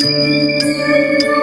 Música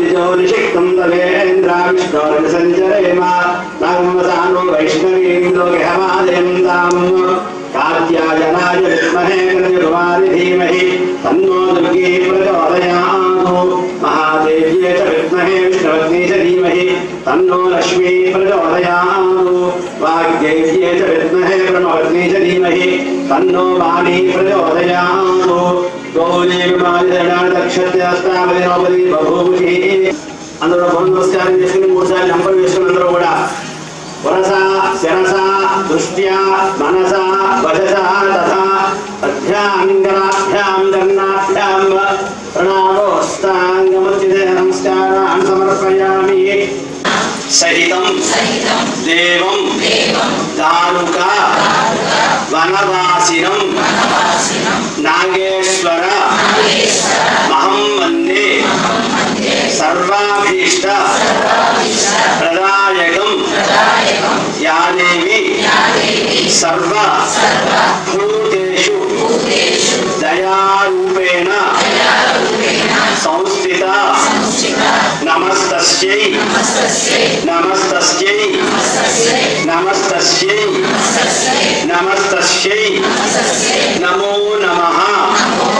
ज्योतिषिक्तम् तवेन्द्राविष्णोरसञ्चरेम तामसानो वैष्णवीम् लोकहमादयम् ताम् कात्यायनाय विद्महे कृतिरुमारि धीमहि तन्नो दुर्गे प्रचोदयातु महादेव्ये च विद्महे विष्णुवत्ने च धीमहि तन्नो लक्ष्मी प्रचोदयातु वाग्देव्ये च विद्महे ब्रह्मवत्ने च धीमहि तन्नो वाणी प्रचोदयातु అందరూ నమస్కారం చేసుకుని మూడు సార్లు నంబర్ వేసుకుని అందరూ కూడా వరస శరస దృష్ట్యా మనస వశస తథా అభ్యాంగరాభ్యాం గన్నాభ్యాం ప్రణామోస్తాంగమచిదే నమస్కారాన్ సమర్పయామి సహితం. దేవం. దారుక వనవాసినం నాగేశ్వర. మహం వందే సర్వాభీష్ట. ప్రదాయకం. యాదేవి. సర్వ. భూతి నమస్తస్యై. నమస్తస్యై. నమస్తస్యై. నమస్తస్యై. నమో. నమః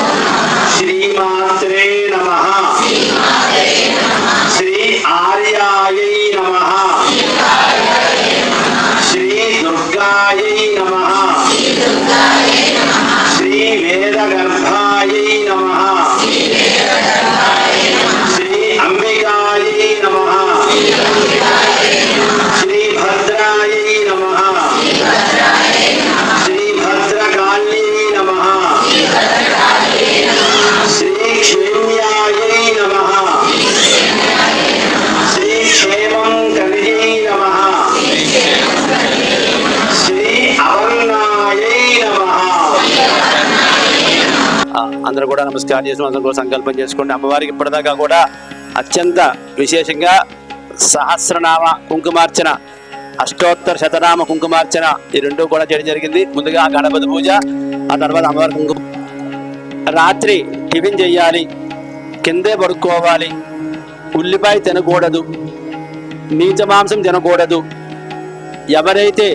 నమస్కారం చేసి అందరూ సంకల్పం చేసుకోండి. అమ్మవారికి ఇప్పటిదాకా కూడా అత్యంత విశేషంగా సహస్రనామ కుంకుమార్చన అష్టోత్తర శతనామ కుంకుమార్చన ఈ రెండు కూడా చేయడం జరిగింది. ముందుగా గణపతి పూజ ఆ తర్వాత అమ్మవారి కుంకుమ. రాత్రి టిఫిన్ చేయాలి కిందే పడుకోవాలి ఉల్లిపాయ తినకూడదు నీచ మాంసం తినకూడదు. ఎవరైతే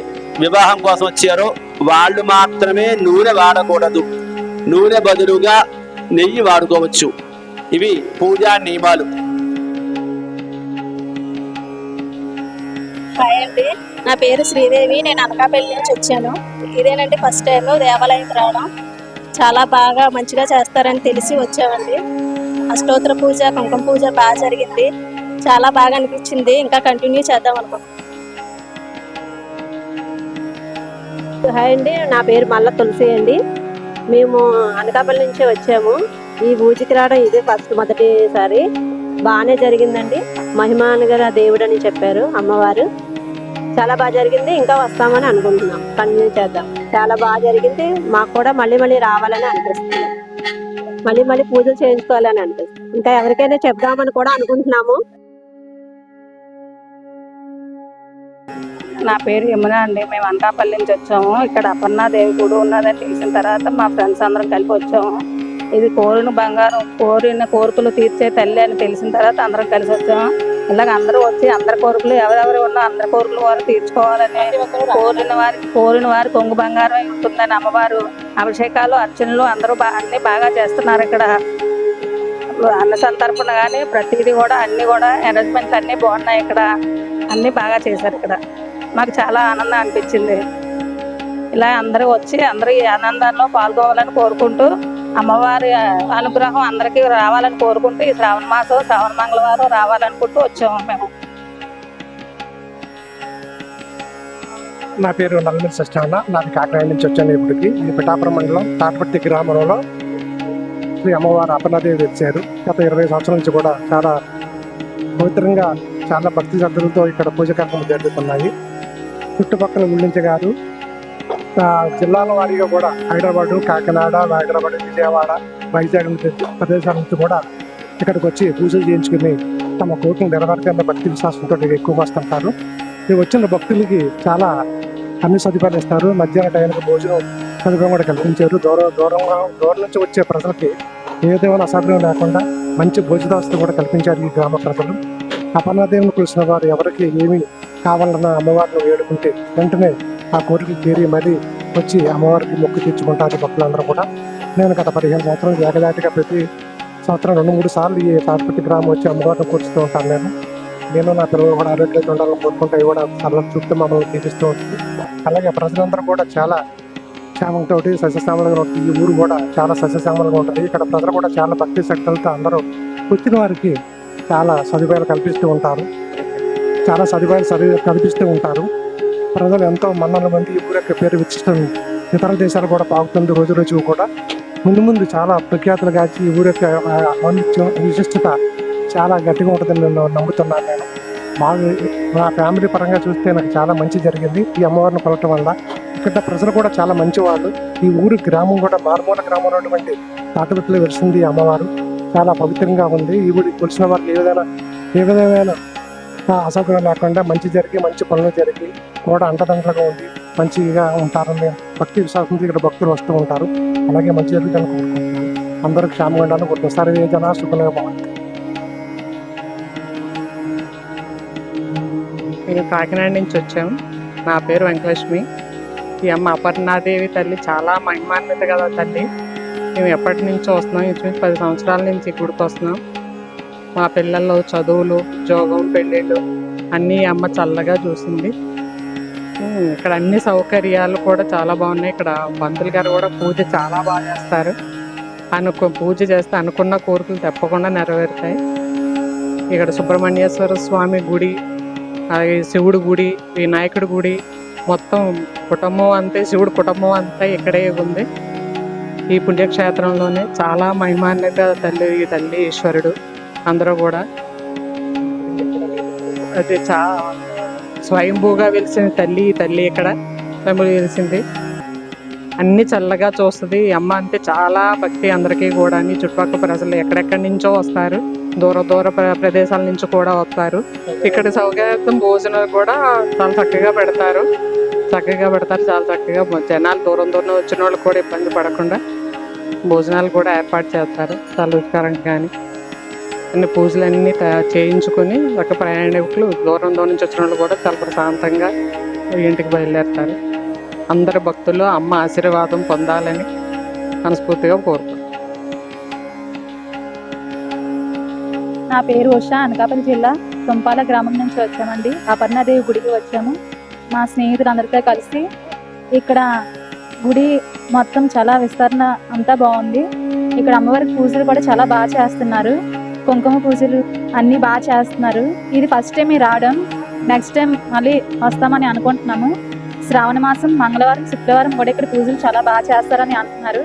వివాహం కోసం వచ్చారో వాళ్ళు మాత్రమే నూనె వాడకూడదు. నూనె బదులుగా నెయ్యి వాడుకోవచ్చు. ఇవి పూజా నియమాలు. హాయ్ అండి. నా పేరు శ్రీదేవి. నేను అనకాపల్లి నుంచి వచ్చాను. ఇదేనండి ఫస్ట్ టైం దేవాలయం రావడం. చాలా బాగా మంచిగా చేస్తారని తెలిసి వచ్చామండి. అష్టోత్తర పూజ కుంకుమ పూజ బాగా జరిగింది. చాలా బాగా అనిపించింది. ఇంకా కంటిన్యూ చేద్దాం అనుకుంటున్నాం. హాయ్ అండి. నా పేరు మల్ల తులసి అండి. మేము అనకాపల్లి నుంచే వచ్చాము. ఈ పూజకి రావడం ఇదే ఫస్ట్ మొదటిసారి బాగానే జరిగిందండి. మహిమానగర దేవుడు అని చెప్పారు అమ్మవారు. చాలా బాగా జరిగింది. ఇంకా వస్తామని అనుకుంటున్నాం. కంటిన్యూ చేద్దాం. చాలా బాగా జరిగింది. మాకు కూడా మళ్ళీ మళ్ళీ రావాలని అనిపిస్తుంది. మళ్ళీ మళ్ళీ పూజలు చేయించుకోవాలని అనిపిస్తుంది. ఇంకా ఎవరికైనా చెప్దామని కూడా అనుకుంటున్నాము. నా పేరు యమున అండి. మేము అనకాపల్లి నుంచి వచ్చాము. ఇక్కడ అపర్ణాదేవి గుడి ఉన్నదని తెలిసిన తర్వాత మా ఫ్రెండ్స్ అందరం కలిపి వచ్చాము. ఇది కోరిన బంగారం కోరిన కోరికలు తీర్చే తల్లి అని తెలిసిన తర్వాత అందరం కలిసి వచ్చాము. ఇలాగ అందరూ వచ్చి అందరి కోరికలు ఎవరెవరు ఉన్నా అందరి కోరికలు వారు తీర్చుకోవాలని కోరిన వారికి కోరిన వారి కొంగు బంగారం ఉంటుందని అమ్మవారు అభిషేకాలు అర్చనలు అందరూ బా అన్నీ బాగా చేస్తున్నారు ఇక్కడ. అన్న సంతర్పణ కానీ ప్రతిదీ కూడా అన్నీ కూడా అరేంజ్మెంట్స్ అన్ని బాగున్నాయి ఇక్కడ. అన్నీ బాగా చేశారు ఇక్కడ. మాకు చాలా ఆనందం అనిపించింది. ఇలా అందరూ వచ్చి అందరూ ఈ పాల్గొవాలని కోరుకుంటూ అమ్మవారి అనుగ్రహం అందరికీ రావాలని కోరుకుంటూ ఈ శ్రావణ మాసం శ్రావణ మంగళవారం రావాలనుకుంటూ వచ్చాము మేము. నా పేరు నల్లమిల్లి సష్టాన నాది కాకినాడ నుంచి వచ్చాను ఇప్పటికి. ఇది పిఠాపురం మండలం తాటపట్టి గ్రామంలో శ్రీ అమ్మవారు అపర్ణాదేవి తెచ్చారు. గత ఇరవై సంవత్సరాల నుంచి కూడా చాలా పవిత్రంగా చాలా భక్తి శ్రద్ధలతో ఇక్కడ పూజ కార్యక్రమాలు జరుగుతున్నాయి. చుట్టుపక్కల ఊళ్ళించ కాదు జిల్లాల వారీగా కూడా హైదరాబాద్ కాకినాడ హైదరాబాద్ విజయవాడ వైజాగ్ ప్రదేశాల నుంచి కూడా ఇక్కడికి వచ్చి పూజలు చేయించుకుని తమ కోరికలు నెరవేర్చిన భక్తి విశ్వాసంతో ఎక్కువ వస్తుంటారు. ఇవి వచ్చిన భక్తులకి చాలా అన్ని సదుపాయాలు ఇస్తారు. మధ్యాహ్న టైంకి భోజనం సదుపాయం కూడా కల్పించారు. దూరం దూరంగా దూరం నుంచి వచ్చే ప్రజలకి ఏదేమైనా అసౌకర్యం లేకుండా మంచి భోజన కూడా కల్పించారు ఈ గ్రామ ప్రజలు. అపర్ణదేవిని కురిసిన వారు ఎవరికి ఏమి కావాలన్న అమ్మవారిని వేడుకుంటే వెంటనే ఆ కోరిక తీరి మరీ వచ్చి అమ్మవారికి మొక్కు తీర్చుకుంటారు భక్తులందరూ కూడా. నేను గత పదిహేను సంవత్సరాలు ఏకదాటిగా ప్రతి సంవత్సరం రెండు మూడు సార్లు ఈ తాటిపట్టి గ్రామం వచ్చి అమ్మవారిని కూర్చుతూ ఉంటాను నేను. నేను నా పిల్లలు కూడా ఆరోగ్యంగా ఉండాలని కోరుకుంటే కూడా చాలా చూస్తూ మమ్మల్ని తీపిస్తూ ఉంటుంది అలాగే ప్రజలందరూ కూడా చాలా క్షేమంతో సస్యశ్యామలంగా ఉంటుంది. ఈ ఊరు కూడా చాలా సస్యశ్యామలంగా ఉంటుంది. ఇక్కడ ప్రజలు కూడా చాలా భక్తి శక్తులతో అందరూ వచ్చిన వారికి చాలా సదుపాయాలు కల్పిస్తూ ఉంటారు. చాలా సదుపాయాలు సరి కల్పిస్తూ ఉంటారు. ప్రజలు ఎంతో మన్నల మంది ఈ ఊరి యొక్క పేరు విశిష్టం ఇతర దేశాలు కూడా పాకుతుంది రోజు రోజు కూడా. ముందు ముందు చాలా ప్రఖ్యాతులు కాచి ఈ ఊరి యొక్క విశిష్టత చాలా గట్టిగా ఉంటుందని నేను నమ్ముతున్నాను నేను. మా నా ఫ్యామిలీ పరంగా చూస్తే నాకు చాలా మంచి జరిగింది. ఈ అమ్మవారిని కొలటం వల్ల ఇక్కడ ప్రజలు కూడా చాలా మంచి వాళ్ళు ఈ ఊరి గ్రామం కూడా మారుమూల గ్రామం ఉన్నటువంటి తాటబెట్టులో వెలిసింది ఈ అమ్మవారు. చాలా పవిత్రంగా ఉంది. ఈ ఊరికి కొలిసిన వారికి ఏ విధంగా ఏ విధమైన అసౌకర్యం లేకుండా మంచి జరిగి మంచి పనులు జరిగి కూడా అంటదంటగా ఉండి మంచిగా ఉంటారని భక్తి విశ్వాసంతో ఇక్కడ భక్తులు వస్తూ ఉంటారు. అలాగే మంచి జరుగుతాను కోరుకుంటున్నాను. అందరూ క్షేమంగా ఉండాలని కోరుకుంటున్నాను. సర్వే జన సుఖంగా బాగుంది మేము కాకినాడ నుంచి వచ్చాం నా పేరు వెంకలక్ష్మి ఈ అమ్మ అపర్ణాదేవి తల్లి చాలా మహిమాన్విత కదా తల్లి. మేము ఎప్పటి నుంచో వస్తున్నాం. ఇంచుమించు పది సంవత్సరాల నుంచి ఈ గుడికి వస్తున్నాం. మా పిల్లల్లో చదువులు ఉద్యోగం పెళ్ళిళ్ళు అన్నీ అమ్మ చల్లగా చూసింది. ఇక్కడ అన్ని సౌకర్యాలు కూడా చాలా బాగున్నాయి. ఇక్కడ పంతులు గారు కూడా పూజ చాలా బాగా చేస్తారు. అనుకు పూజ చేస్తే అనుకున్న కోరికలు తప్పకుండా నెరవేరుతాయి. ఇక్కడ సుబ్రహ్మణ్యేశ్వర స్వామి గుడి అలాగే శివుడి గుడి వినాయకుడి గుడి మొత్తం కుటుంబం అంతే శివుడి కుటుంబం అంతా ఇక్కడే ఉంది. ఈ పుణ్యక్షేత్రంలోనే చాలా మహిమాన్యత తల్లి ఈ తల్లి ఈశ్వరుడు అందరూ కూడా అది చా స్వయంభూగా వెలిసిన తల్లి తల్లి ఇక్కడ తమిళ వెలిసింది. అన్ని చల్లగా చూస్తుంది. అమ్మ అంటే చాలా భక్తి అందరికీ కూడా. చుట్టుపక్కల ప్రజలు ఎక్కడెక్కడి నుంచో వస్తారు. దూర దూర ప్ర- ప్రదేశాల నుంచి కూడా వస్తారు. ఇక్కడ సౌకర్యం భోజనాలు కూడా చాలా చక్కగా పెడతారు. చక్కగా పెడతారు. చాలా చక్కగా జనాలు దూరం దూరం వచ్చిన వాళ్ళు కూడా ఇబ్బంది పడకుండా భోజనాలు కూడా ఏర్పాటు చేస్తారు. చాలా రుచికరంగా కానీ అన్ని పూజలన్నీ తయా- చేయించుకొని ఒక ప్రయాణికులు దూరం దూరం నుంచి వచ్చిన వాళ్ళు కూడా చాలా ప్రశాంతంగా ఇంటికి బయలుదేరుతారు. అందరు భక్తులు అమ్మ ఆశీర్వాదం పొందాలని మనస్ఫూర్తిగా కోరుకుంటున్నాను నా పేరు ఉష అనకాపల్లి జిల్లా తుంపాల గ్రామం నుంచి వచ్చామండి. అపర్ణాదేవి గుడికి వచ్చాము. మా స్నేహితులందరితో కలిసి ఇక్కడ గుడి మొత్తం చాలా విస్తరణ అంతా బాగుంది. ఇక్కడ అమ్మవారికి పూజలు కూడా చాలా బాగా చేస్తున్నారు. కుంకుమ పూజలు అన్నీ బాగా చేస్తున్నారు. ఇది ఫస్ట్ టైం ఈ రావడం. నెక్స్ట్ టైం మళ్ళీ వస్తామని అనుకుంటున్నాము. శ్రావణ మాసం మంగళవారం శుక్రవారం కూడా ఇక్కడ పూజలు చాలా బాగా చేస్తారని అంటున్నారు.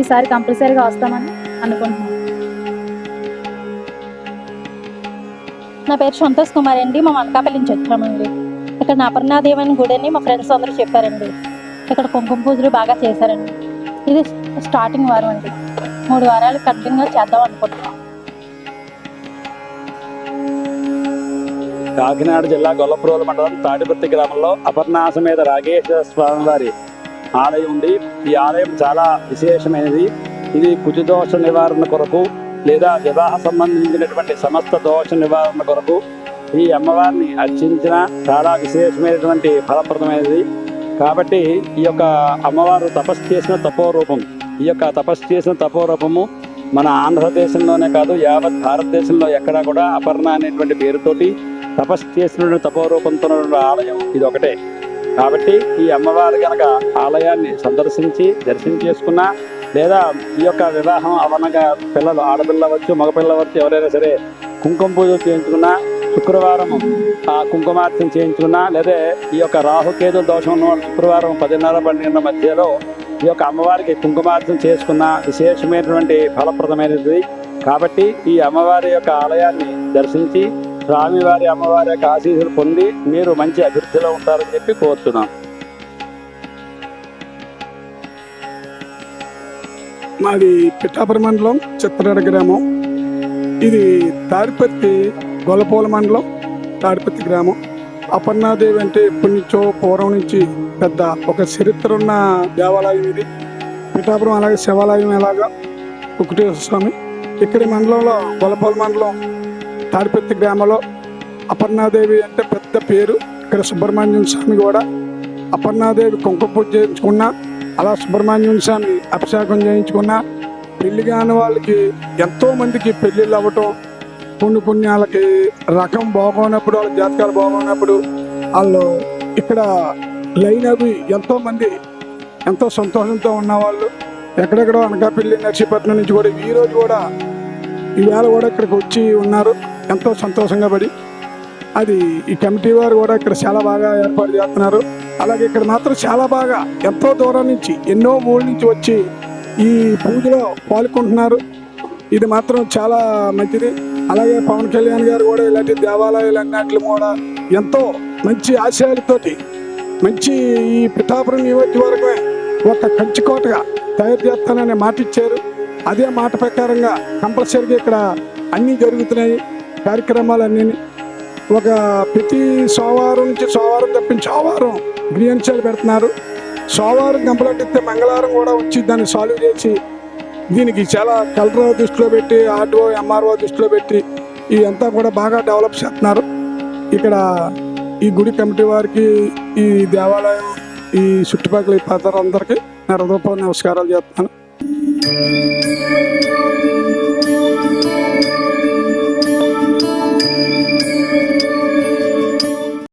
ఈసారి కంపల్సరీగా వస్తామని అనుకుంటున్నాము. నా పేరు సంతోష్ కుమార్ అండి. మా అనకాపల్లి నుంచి వచ్చామండి ఇక్కడ అపర్ణాదేవి అని గుడి అని మా ఫ్రెండ్స్ అందరూ చెప్పారండి. ఇక్కడ కుంకుమ పూజలు బాగా చేశారండి. ఇది స్టార్టింగ్ వారం అండి. మూడు వారాలు కంటిన్యూగా చేద్దాం అనుకుంటున్నాం కాకినాడ జిల్లా గొల్లప్రోలు మండలం తాడిపత్రి గ్రామంలో అపర్ణాస మీద రాగేశ్వర స్వామి వారి ఆలయం ఉంది. ఈ ఆలయం చాలా విశేషమైనది. ఇది కుచిదోష నివారణ కొరకు లేదా వివాహ సంబంధించినటువంటి సమస్త దోష నివారణ కొరకు ఈ అమ్మవారిని అర్చించిన చాలా విశేషమైనటువంటి ఫలప్రదమైనది. కాబట్టి ఈ యొక్క అమ్మవారు తపస్సు చేసిన తపోరూపం ఈ యొక్క తపస్సు చేసిన తపోరూపము మన ఆంధ్రదేశంలోనే కాదు యావత్ భారతదేశంలో ఎక్కడా కూడా అపర్ణ అనేటువంటి పేరుతోటి తపస్సు చేసిన తపోరూపంతో ఉన్న ఆలయం ఇది ఒకటే కాబట్టి ఈ అమ్మవారు కనుక ఆలయాన్ని సందర్శించి దర్శనం చేసుకున్నా లేదా ఈ యొక్క వివాహం అవనగా పిల్లలు ఆడపిల్ల అవ్వచ్చు మగపిల్ల అవ్వచ్చు ఎవరైనా సరే కుంకుమ పూజ చేయించుకున్నా శుక్రవారం ఆ కుంకుమార్చన చేయించుకున్నా లేదా ఈ యొక్క రాహుకేతు దోషం శుక్రవారం పదిన్నర పన్నెండు మధ్యలో ఈ యొక్క అమ్మవారికి కుంకుమార్చన చేసుకున్న విశేషమైనటువంటి ఫలప్రదమైనది. కాబట్టి ఈ అమ్మవారి యొక్క ఆలయాన్ని దర్శించి స్వామివారి అమ్మవారి యొక్క ఆశీస్సులు పొంది మీరు మంచి అభివృద్ధిలో ఉంటారని చెప్పి కోరుతున్నాం. మాది పిఠాపురం మండలం చిత్తరేడ గ్రామం. ఇది తాడిపత్తి గొల్లపూల మండలం తాడిపత్తి గ్రామం. అపర్ణాదేవి అంటే ఎప్పటి నుంచో పూర్వం నుంచి పెద్ద ఒక చరిత్ర ఉన్న దేవాలయం ఇది. పిఠాపురం అలాగే శివాలయం ఎలాగా? వెంకటేశ్వర స్వామి. ఇక్కడి మండలంలో గొల్లపూల మండలం తాడిపెత్తి గ్రామంలో అపర్ణాదేవి అంటే పెద్ద పేరు. ఇక్కడ సుబ్రహ్మణ్యం స్వామి కూడా అపర్ణాదేవి కుంకుమ పూజ చేయించుకున్నా అలా సుబ్రహ్మణ్యం స్వామి అభిషేకం చేయించుకున్నా పెళ్ళి కాని వాళ్ళకి ఎంతోమందికి పెళ్ళిళ్ళు అవ్వటం పుణ్య పుణ్యాలకి రకం బాగోనప్పుడు వాళ్ళ జాతకాలు బాగోనప్పుడు వాళ్ళు ఇక్కడ లైన్ అవి ఎంతోమంది ఎంతో సంతోషంతో ఉన్నవాళ్ళు. ఎక్కడెక్కడో అనకాపల్లి నర్సీపట్నం నుంచి కూడా ఈరోజు కూడా ఈవేళ కూడా ఇక్కడికి వచ్చి ఉన్నారు. ఎంతో సంతోషంగా పడి అది ఈ కమిటీ వారు కూడా ఇక్కడ చాలా బాగా ఏర్పాటు చేస్తున్నారు. అలాగే ఇక్కడ మాత్రం చాలా బాగా ఎంతో దూరం నుంచి ఎన్నో ఊళ్ళ నుంచి వచ్చి ఈ పూజలో పాల్గొంటున్నారు. ఇది మాత్రం చాలా మంచిది. అలాగే పవన్ కళ్యాణ్ గారు కూడా ఇలాంటి దేవాలయాలు అన్నింటిలో కూడా ఎంతో మంచి ఆశయాలతోటి మంచి ఈ పిఠాపురం నియోజకవర్గమే ఒక కంచికోటగా తయారు చేస్తానని మాట ఇచ్చారు అదే మాట ప్రకారంగా కంపల్సరీగా ఇక్కడ అన్నీ జరుగుతున్నాయి. కార్యక్రమాలన్నీ ఒక ప్రతి సోమవారం నుంచి సోమవారం తప్పించి సోమవారం గ్రీన్షాలు పెడుతున్నారు. సోమవారం కంప్లైంట్ ఇస్తే మంగళవారం కూడా వచ్చి దాన్ని సాల్వ్ చేసి దీనికి చాలా కలర్ దృష్టిలో పెట్టి ఆర్డీఓ ఎంఆర్ఓ దృష్టిలో పెట్టి ఇదంతా కూడా బాగా డెవలప్ చేస్తున్నారు. ఇక్కడ ఈ గుడి కమిటీ వారికి ఈ దేవాలయం ఈ చుట్టుపక్కల ఈ అందరికీ నా హృదయపూర్వ నమస్కారాలు చెప్తాను